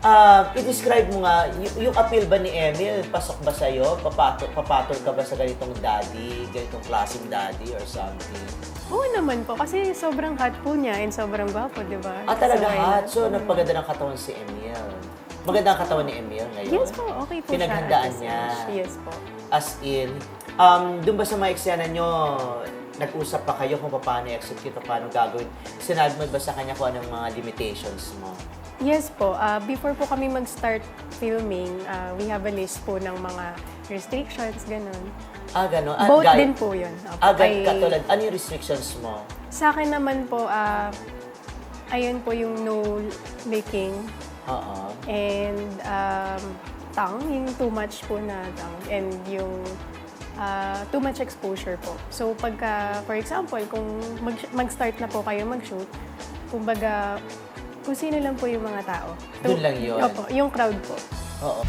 Ah, i-describe mo nga, y- yung appeal ba ni Emil, pasok ba sa'yo? Papatol, papatol ka ba sa ganitong daddy, ganitong klaseng daddy or something? Oo naman po, kasi sobrang hot po niya and sobrang gwapo, di ba? Ah, talaga So, hot. So, nagpaganda ng katawan si Emil. Maganda ang katawan ni Emil ngayon. Yes po, okay po Pinaghandaan siya. at this niya. age. Yes po. As in, um, doon ba sa mga eksena nyo, nag-usap pa kayo kung paano i-execute o paano gagawin? Sinabi mo ba sa kanya kung anong mga limitations mo? Yes po, ah, before po kami mag-start filming, ah, we have a list po ng mga restrictions, ganun. Ah, gano'n. Ah, Both din po yun. Opo. Ah, gan- Ay- katulad. Ano yung restrictions mo? Sa akin naman po, ah, ayun po yung no licking Oo. and um, tongue, yung too much po na tongue and yung ah, too much exposure po. So pagka, for example, kung mag- mag-start na po kayo mag-shoot, kumbaga, kung sino lang po yung mga tao. Dun lang yun. Opo, yung crowd po. Oo.